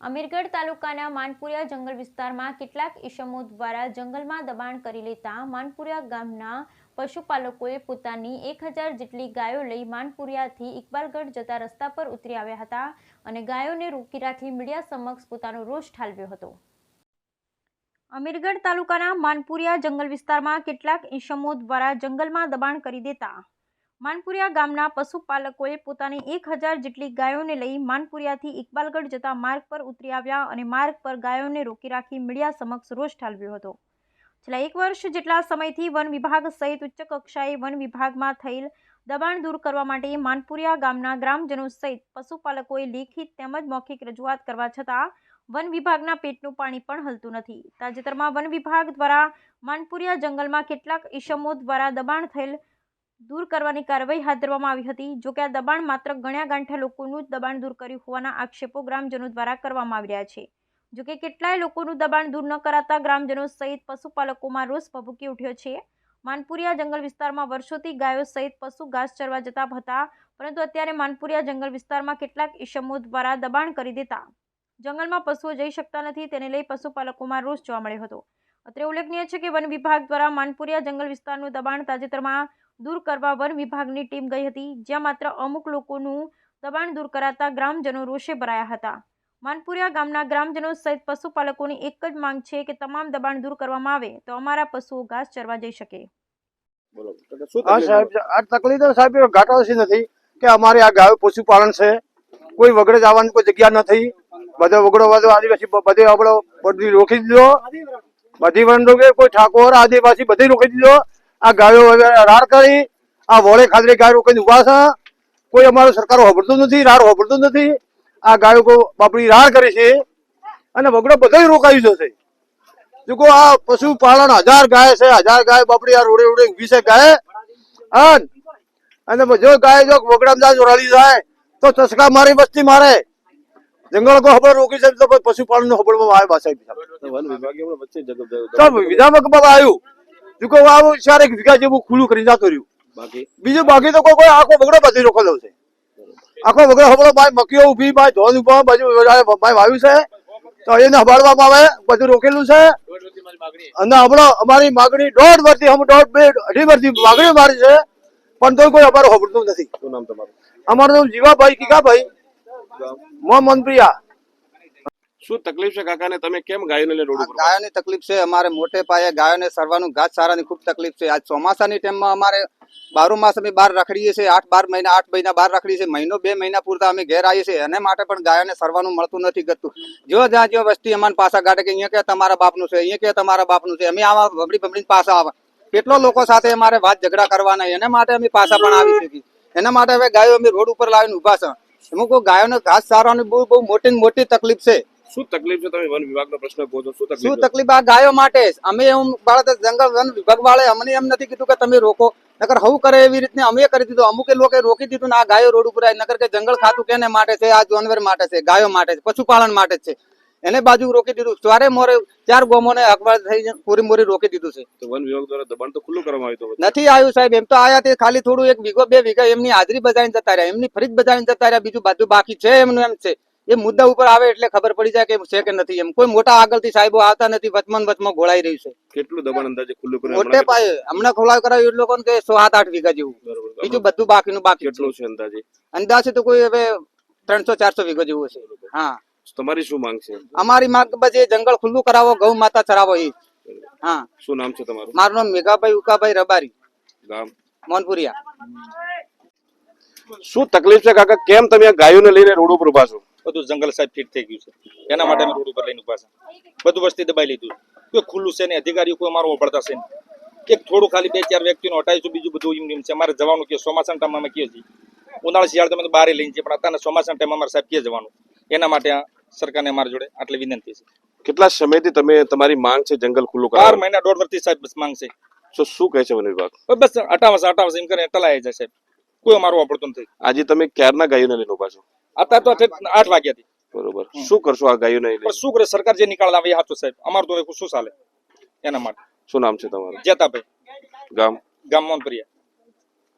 અમીરગઢ તાલુકાના માનપુરિયા જંગલ વિસ્તારમાં કેટલાક ઈસમો દ્વારા જંગલમાં દબાણ કરી લેતા માનપુરિયા ગામના પશુપાલકોએ પોતાની એક હજાર જેટલી ગાયો લઈ માનપુરિયાથી ઇકબાલગઢ જતા રસ્તા પર ઉતરી આવ્યા હતા અને ગાયોને રોકી રાખી મીડિયા સમક્ષ પોતાનો રોષ ઠાલવ્યો હતો. અમીરગઢ તાલુકાના માનપુરિયા જંગલ વિસ્તારમાં કેટલાક ઈસમો દ્વારા જંગલમાં દબાણ કરી દેતા માનપુરિયા ગામના પશુપાલકોએ પોતાની એક હજાર જેટલી ગાયોને લઈ માનપુરિયાથી ઇકબાલગઢ જતા માર્ગ પર ઉતરી આવ્યા અને માર્ગ પર ગાયોને રોકી રાખી મીડિયા સમક્ષ રોષ ઠાલવ્યો હતો. છેલ્લા એક વર્ષ જેટલા સમયથી વન વિભાગ સહિત ઉચ્ચ કક્ષાએ વન વિભાગમાં થયેલ દબાણ દૂર કરવા માટે માનપુરિયા ગામના ગ્રામજનો સહિત પશુપાલકોએ લેખિત તેમજ મૌખિક રજૂઆત કરવા છતાં વન વિભાગના પેટનું પાણી પણ હલતું નથી. તાજેતરમાં વન વિભાગ દ્વારા માનપુરિયા જંગલમાં કેટલાક ઈસમો દ્વારા દબાણ થયેલ દૂર કરવાની કાર્યવાહી હાથ ધરવામાં આવી હતી. જોકે આ દબાણ માત્ર ગણ્યા ગાંઠા લોકોનું જ દબાણ દૂર કર્યું હોવાના આક્ષેપો ગ્રામજનો દ્વારા કરવામાં આવી રહ્યા છે. જોકે કેટલાય લોકોનું દબાણ દૂર ન કરાતા ગ્રામજનો સહિત પશુપાલકોમાં રોષ ભભૂકી ઉઠ્યો છે. માનપુરિયા જંગલ વિસ્તારમાં વર્ષોથી ગાયો સહિત પશુ ઘાસ ચરવા જતા હતા, પરંતુ અત્યારે માનપુરિયા જંગલ વિસ્તારમાં કેટલાક ઇસમો દ્વારા દબાણ કરી દેતા જંગલમાં પશુઓ જઈ શકતા નથી, તેને લઈ પશુપાલકોમાં રોષ જોવા મળ્યો હતો. અત્રે ઉલ્લેખનીય છે કે વન વિભાગ દ્વારા માનપુરિયા જંગલ વિસ્તારનું દબાણ તાજેતરમાં દૂર કરવા વન વિભાગની ટીમ ગઈ હતી જ્યાં માત્ર અમુક લોકોનું દબાણ દૂર કરાતા ગ્રામજનો રોષે ભરાયા હતા. માનપુરિયા ગામના ગ્રામજનો સહિત પશુપાલકોની એક જ માંગ છે કે તમામ દબાણ દૂર કરવામાં આવે તો અમારા પશુઓ ઘાસ ચરવા જઈ શકે. બોલો તો શું હા તકલીફ સાહેબ આ તકલીફ સાહેબ ઘાટો નથી કે અમારે આ ગાયો પશુપાલન છે. કોઈ વગડે જવાની કોઈ જગ્યા નથી. બધો વગડો બધો આદિવાસી બધે આપડો બધી રોકી દીધો. બધી વન રોકે કોઈ ઠાકોર આદિવાસી બધી રોકી દીધો. આ ગાયો રાડ કરી આ વોળે ખાતરી ગાય રોકીને ઊભા છે. કોઈ અમારું સરકાર હોભળતું નથી રાડ હોભળતું નથી. આ ગાયો કો બાપડી રાડ કરી છે અને વગડો બધો રોકાઈ જશે. જો આ પશુપાલન હજાર ગાય છે હજાર ગાય બાપડી આ રોડે રોડે છે ગાય. અને જો ગાય જો વગડામ જાય જોરાલી જાય તો ચસકા મારી વસ્તી મારે. જંગલ કો ખબર રોકી છે તો પશુપાલન નો ખબર આવે બાસા તો વન વિભાગે હમણાં વચ્ચે જગ- જગ- તો વિધામાં બાબા આવ્યું. જો કોઈ આવું ચાર એક વીઘા જેવું ખુલ્લું કરીને જતો રહ્યું. બાકી? બીજું બાકી તો કોઈ કોઈ આખો બગડો પછી રોકેલો છે. આખો બગડો હબળો ભાઈ મકીઓ ઊભી ભાઈ ધોધ ઊભા બાજુ ભાઈ વાવ્યું છે. તો એને હબાડવામાં આવે બધું રોકેલું છે. અને હમણાં અમારી માગણી દોઢ વર્ષથી હમ દોઢ બે અઢી વર્ષથી માગણી મારી છે. પણ તો કોઈ અમારું હબળતું નથી. શું નામ તમારું? અમારું નામ જીવાભાઈ કીકાભાઈ. મોહમ્મદ પ્રિયા શું તકલીફ છે કાકા ને તમે કેમ ગાયોને લઈને રોડ ઉપર ગાયોની તકલીફ છે, અમારે મોટે પાયે ગાયોને સરવાનું ઘાસ ચારાની ખૂબ તકલીફ છે. આજ ચોમાસાની ટાઈમમાં અમારે બારો માસ અમે બહાર રખડીએ છીએ, આઠ બાર મહિના, આઠ મહિના બહાર રખડીએ છીએ. મહિનો, બે મહિના પૂરતા અમે ઘેર આવીએ છીએ. એને માટે પણ ગાયોને સરવાનું મળતું નથી ગતું. જો જ્યાં જો વસ્તી અમારે પાછા કાઢે કે અહીંયા કે તમારા બાપનું છે, અહીંયા કે તમારા બાપનું છે, અમે આવા બબડી બબડી પાછા આવા. કેટલો લોકો સાથે અમારે વાત ઝઘડા કરવાના, એના માટે અમે પાછા પણ આવી શકીએ. એના માટે હવે ગાયો અમે રોડ ઉપર લાવીને ઊભા છે. અમુક ગાયોને ઘાસ સારવાની બહુ બહુ મોટી મોટી તકલીફ છે. શું તકલીફ છે તમે વન વિભાગનો પ્રશ્ન પૂછો શું શું તકલીફ છે? તકલીફ? આ ગાયો માટે અમે એમ બાળક જંગલ વન વિભાગ વાળે અમને એમ નથી કીધું કે તમે રોકો. નકર હવું કરે એવી રીતને અમે કરી દીધું. અમુકે લોકો રોકી દીધું ને આ ગાયો રોડ ઉપર આવી નકર કે જંગલ ખાતું કેને માટે છે? આ જાનવર માટે છે? ગાયો માટે છે? પશુપાલન માટે છે? એને બાજુ રોકી દીધું. ચારે મોરે ચાર ગોમોને અખબાર થઈ પૂરી મોરી રોકી દીધું છે. તો વન વિભાગ દ્વારા દબાણ તો ખુલ્લું કરવામાં આવ્યું નથી આવ્યું સાહેબ. એમ તો આયા તે ખાલી થોડું એક વીઘો બે વીઘા એમની હાજરી બજાવીને જતા રહ્યા. એમની ફરીજ બજાવીને જતા રહ્યા. બીજું બધું બાકી છે એમનું એમ છે. એ મુદ્દા ઉપર આવે એટલે ખબર પડી જાય કે છે કે નથી એમ. કોઈ મોટા આગળથી સાહેબો આવતા નથી વચમાં વચમાં ઘોળાઈ રહ્યું છે. કેટલું દબાણ અંદાજે ખુલ્લું કર્યું મોટે પાયે હમણાં ખોલાવ કરાવ્યું એટલે કોણ કે સો સાત આઠ વીઘા જેવું. બીજું બધું બાકીનું બાકી. કેટલું છે અંદાજે? અંદાજે તો કોઈ હવે ત્રણસો ચારસો વીઘા જેવું છે હા. તમારી શું માંગ છે? અમારી માંગ બસ એ જંગલ ખુલ્લું કરાવો ગૌ માતા ચરાવો એ હા. શું નામ છે તમારું? મારું નામ મેઘાભાઈ ઉકાભાઈ રબારી. ગામ? મોનપુરિયા. શું તકલીફ છે કાકા? કેમ તમે ગાયોને લઈને રોડ ઉપર ઊભા છો? બધું જંગલ સાહેબ ફિટ થઈ ગયું છે. એના માટે અમે રોડ ઉપર લઈને ઊભા છે. બધું વસ્તી દબાઈ લીધું. કોઈ ખુલ્લું છે ને અધિકારીઓ કોઈ અમારો પડતા છે. એક થોડું ખાલી બે ચાર વ્યક્તિનો હટાવીશું બીજું બધું એમ એમ છે. અમારે જવાનું કે ચોમાસાના ટાઈમમાં અમે કહીએ છીએ. ઉનાળા શિયાળ તમે બહાર લઈને છીએ પણ અત્યારે ચોમાસાના ટાઈમ અમારે સાહેબ કે જવાનું? એના માટે સરકારને અમારી જોડે આટલી વિનંતી છે. કેટલા સમયથી તમે તમારી માંગ છે જંગલ ખુલ્લું ચાર મહિના દોઢ વર્ષથી સાહેબ બસ માંગશે તો શું કહે છે વન વિભાગ બસ હટાવશે હટાવશે એમ કરીને ટલાઈ જાય સાહેબ. કોઈ અમારું વાપરતું નથી. આજે તમે ક્યારના ગાયોને લઈને ઊભા છો? અત્યારે તો આઠ વાગ્યાથી. બરોબર. શું કરશો આ ગાયોને લઈને? પણ શું કરે? સરકાર જે નિકાળ આવે એ સાચું સાહેબ. અમારું તો શું ચાલે એના માટે. શું નામ છે તમારું? જેતાભાઈ. ગામ? ગામ મોનપરિયા